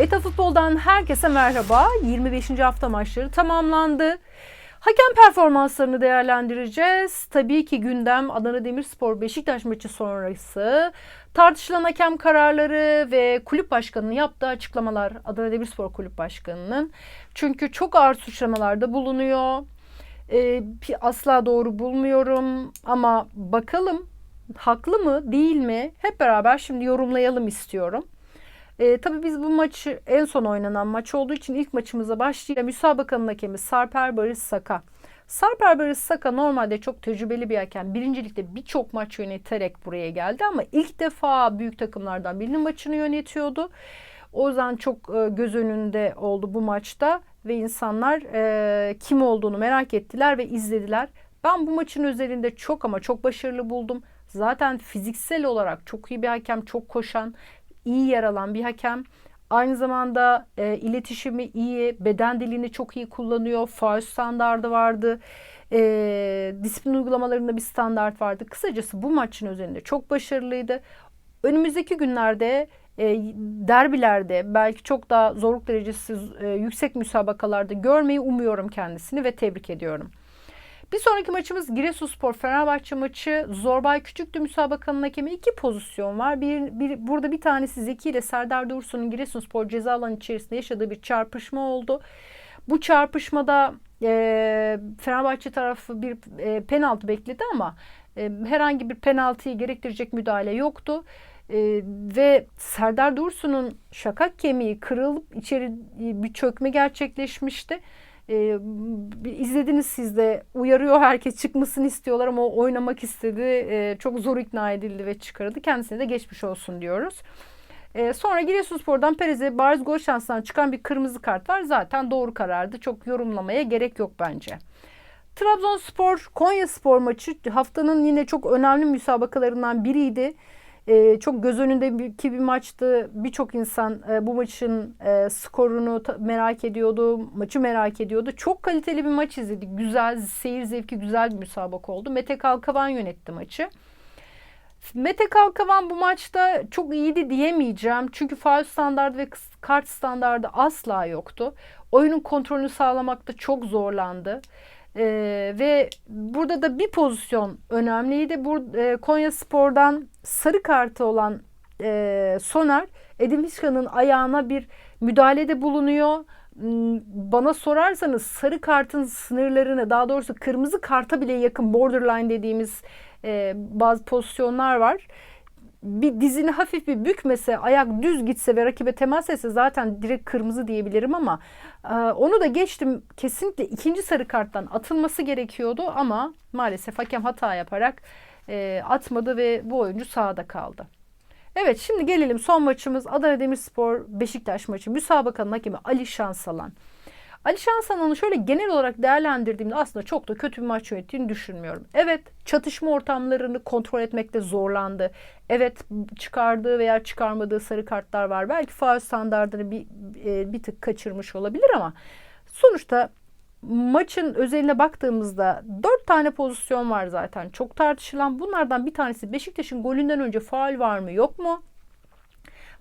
ETA Futbol'dan herkese merhaba. 25. hafta maçları tamamlandı. Hakem performanslarını değerlendireceğiz. Tabii ki gündem Adana Demirspor Beşiktaş maçı sonrası tartışılan hakem kararları ve kulüp başkanının yaptığı açıklamalar Adana Demirspor Kulüp Başkanı'nın. Çünkü çok ağır suçlamalarda bulunuyor. Ee, asla doğru bulmuyorum ama bakalım haklı mı değil mi hep beraber şimdi yorumlayalım istiyorum. E, tabii biz bu maçı en son oynanan maç olduğu için ilk maçımıza başlayalım. Müsabakanın hakemi Sarper Barış Saka. Sarper Barış Saka normalde çok tecrübeli bir hakem. Birincilikte birçok maç yöneterek buraya geldi ama ilk defa büyük takımlardan birinin maçını yönetiyordu. O yüzden çok e, göz önünde oldu bu maçta ve insanlar e, kim olduğunu merak ettiler ve izlediler. Ben bu maçın özelinde çok ama çok başarılı buldum. Zaten fiziksel olarak çok iyi bir hakem, çok koşan, iyi yer alan bir hakem. Aynı zamanda e, iletişimi iyi, beden dilini çok iyi kullanıyor. Faul standardı vardı. E, disiplin uygulamalarında bir standart vardı. Kısacası bu maçın üzerinde çok başarılıydı. Önümüzdeki günlerde e, derbilerde belki çok daha zorluk derecesi e, yüksek müsabakalarda görmeyi umuyorum kendisini ve tebrik ediyorum. Bir sonraki maçımız Giresunspor Fenerbahçe maçı. Zorbay Küçüktü müsabakanın hakemi. iki pozisyon var. Bir, bir, burada bir tanesi Zeki ile Serdar Dursun'un Giresunspor ceza alanı içerisinde yaşadığı bir çarpışma oldu. Bu çarpışmada e, Fenerbahçe tarafı bir e, penaltı bekledi ama e, herhangi bir penaltıyı gerektirecek müdahale yoktu. Ee, ve Serdar Dursun'un şakak kemiği kırılıp içeri bir çökme gerçekleşmişti. Ee, izlediniz siz de uyarıyor herkes çıkmasını istiyorlar ama o oynamak istedi. Ee, çok zor ikna edildi ve çıkarıldı. Kendisine de geçmiş olsun diyoruz. Ee, sonra Giresunspor'dan Perez'e bariz gol şansından çıkan bir kırmızı kart var. Zaten doğru karardı. Çok yorumlamaya gerek yok bence. Trabzonspor Konya Spor maçı haftanın yine çok önemli müsabakalarından biriydi. E, çok göz önündeki bir maçtı. Birçok insan e, bu maçın e, skorunu merak ediyordu. Maçı merak ediyordu. Çok kaliteli bir maç izledik. Güzel, seyir zevki güzel bir müsabaka oldu. Mete Kalkavan yönetti maçı. Mete Kalkavan bu maçta çok iyiydi diyemeyeceğim. Çünkü faul standardı ve kart standardı asla yoktu. Oyunun kontrolünü sağlamakta çok zorlandı. Ee, ve burada da bir pozisyon önemliydi. Bur e, Konya Spor'dan sarı kartı olan e, Soner Edin Vişkan'ın ayağına bir müdahalede bulunuyor. Hmm, bana sorarsanız sarı kartın sınırlarını daha doğrusu kırmızı karta bile yakın borderline dediğimiz e, bazı pozisyonlar var bir dizini hafif bir bükmese, ayak düz gitse ve rakibe temas etse zaten direkt kırmızı diyebilirim ama e, onu da geçtim. Kesinlikle ikinci sarı karttan atılması gerekiyordu ama maalesef hakem hata yaparak e, atmadı ve bu oyuncu sahada kaldı. Evet şimdi gelelim son maçımız Adana Demirspor Beşiktaş maçı. Müsabakanın hakemi Ali Şansalan. Ali Şansalan'ı şöyle genel olarak değerlendirdiğimde aslında çok da kötü bir maç yönettiğini düşünmüyorum. Evet çatışma ortamlarını kontrol etmekte zorlandı. Evet çıkardığı veya çıkarmadığı sarı kartlar var. Belki faul standartını bir, e, bir tık kaçırmış olabilir ama sonuçta maçın özeline baktığımızda dört tane pozisyon var zaten. Çok tartışılan. Bunlardan bir tanesi Beşiktaş'ın golünden önce faul var mı yok mu?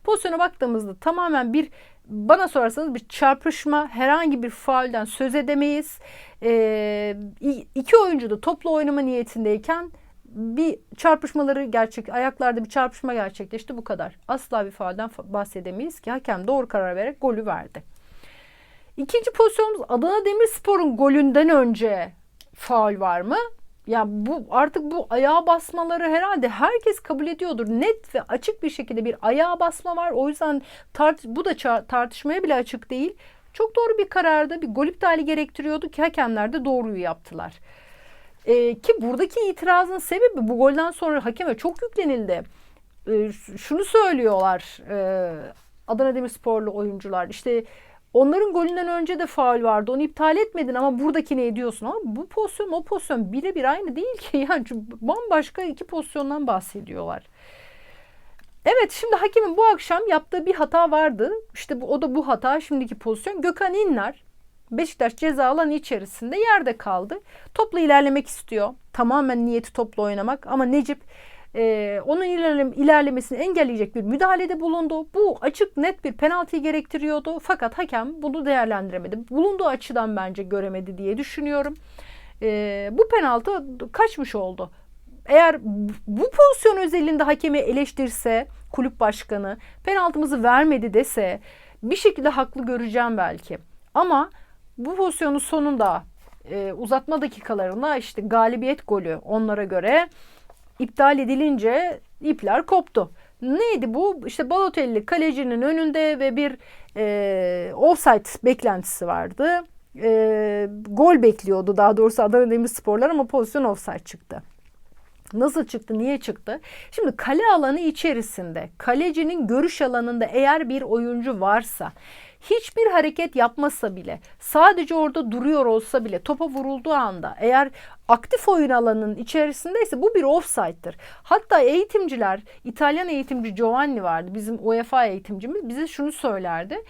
Pozisyona baktığımızda tamamen bir bana sorarsanız bir çarpışma herhangi bir faulden söz edemeyiz. Ee, iki oyuncu da toplu oynama niyetindeyken bir çarpışmaları gerçek ayaklarda bir çarpışma gerçekleşti bu kadar. Asla bir faulden bahsedemeyiz ki hakem doğru karar vererek golü verdi. İkinci pozisyonumuz Adana Demirspor'un golünden önce faul var mı? Ya bu artık bu ayağa basmaları herhalde herkes kabul ediyordur. Net ve açık bir şekilde bir ayağa basma var. O yüzden tart bu da tartışmaya bile açık değil. Çok doğru bir karardı. Bir gol iptali gerektiriyordu ki hakemler de doğruyu yaptılar. Ee, ki buradaki itirazın sebebi bu golden sonra hakeme çok yüklenildi. Ee, şunu söylüyorlar e, Adana Demirsporlu oyuncular. İşte Onların golünden önce de faul vardı. Onu iptal etmedin ama buradaki ne ediyorsun? Ama bu pozisyon o pozisyon birebir aynı değil ki. Yani bambaşka iki pozisyondan bahsediyorlar. Evet şimdi hakemin bu akşam yaptığı bir hata vardı. İşte bu, o da bu hata şimdiki pozisyon. Gökhan İnler Beşiktaş ceza alanı içerisinde yerde kaldı. Topla ilerlemek istiyor. Tamamen niyeti topla oynamak ama Necip e, onun ilerlem, ilerlemesini engelleyecek bir müdahalede bulundu. Bu açık net bir penaltıyı gerektiriyordu. Fakat hakem bunu değerlendiremedi. Bulunduğu açıdan bence göremedi diye düşünüyorum. E, bu penaltı kaçmış oldu. Eğer bu pozisyon özelinde hakemi eleştirse kulüp başkanı penaltımızı vermedi dese bir şekilde haklı göreceğim belki. Ama bu pozisyonun sonunda e, uzatma dakikalarında işte galibiyet golü onlara göre iptal edilince ipler koptu. Neydi bu? İşte Balotelli kalecinin önünde ve bir e, offside beklentisi vardı. E, gol bekliyordu daha doğrusu Adana Demirsporlar ama pozisyon offside çıktı. Nasıl çıktı? Niye çıktı? Şimdi kale alanı içerisinde kalecinin görüş alanında eğer bir oyuncu varsa hiçbir hareket yapmasa bile sadece orada duruyor olsa bile topa vurulduğu anda eğer aktif oyun alanının içerisindeyse bu bir offside'dır. Hatta eğitimciler İtalyan eğitimci Giovanni vardı bizim UEFA eğitimcimiz bize şunu söylerdi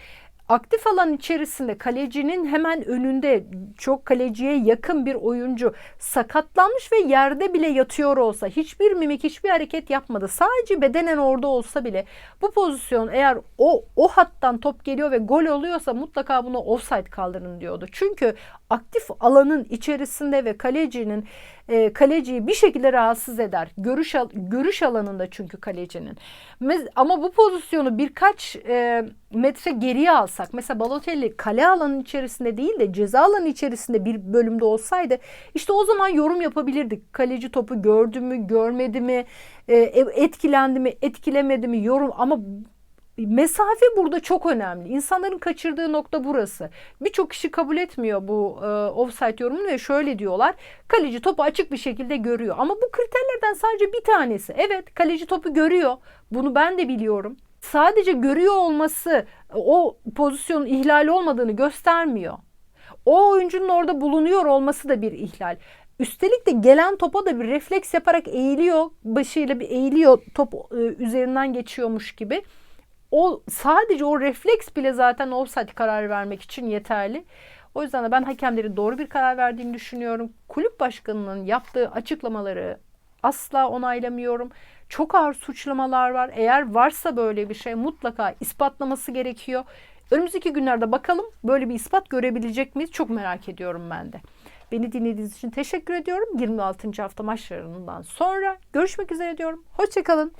aktif alan içerisinde kalecinin hemen önünde çok kaleciye yakın bir oyuncu sakatlanmış ve yerde bile yatıyor olsa hiçbir mimik hiçbir hareket yapmadı. Sadece bedenen orada olsa bile bu pozisyon eğer o o hattan top geliyor ve gol oluyorsa mutlaka bunu offside kaldırın diyordu. Çünkü aktif alanın içerisinde ve kalecinin e, kaleciyi bir şekilde rahatsız eder. Görüş görüş alanında çünkü kalecinin. Ama bu pozisyonu birkaç e, metre geriye alsak mesela Balotelli kale alanın içerisinde değil de ceza alanı içerisinde bir bölümde olsaydı işte o zaman yorum yapabilirdik. Kaleci topu gördü mü, görmedi mi, e, etkilendi mi, etkilemedi mi yorum ama mesafe burada çok önemli. İnsanların kaçırdığı nokta burası. Birçok kişi kabul etmiyor bu e, offside yorumunu ve şöyle diyorlar. Kaleci topu açık bir şekilde görüyor. Ama bu kriterlerden sadece bir tanesi. Evet kaleci topu görüyor. Bunu ben de biliyorum. Sadece görüyor olması o pozisyonun ihlali olmadığını göstermiyor. O oyuncunun orada bulunuyor olması da bir ihlal. Üstelik de gelen topa da bir refleks yaparak eğiliyor. Başıyla bir eğiliyor top e, üzerinden geçiyormuş gibi o sadece o refleks bile zaten offside karar vermek için yeterli. O yüzden de ben hakemlerin doğru bir karar verdiğini düşünüyorum. Kulüp başkanının yaptığı açıklamaları asla onaylamıyorum. Çok ağır suçlamalar var. Eğer varsa böyle bir şey mutlaka ispatlaması gerekiyor. Önümüzdeki günlerde bakalım böyle bir ispat görebilecek miyiz? Çok merak ediyorum ben de. Beni dinlediğiniz için teşekkür ediyorum. 26. hafta maçlarından sonra görüşmek üzere diyorum. Hoşçakalın.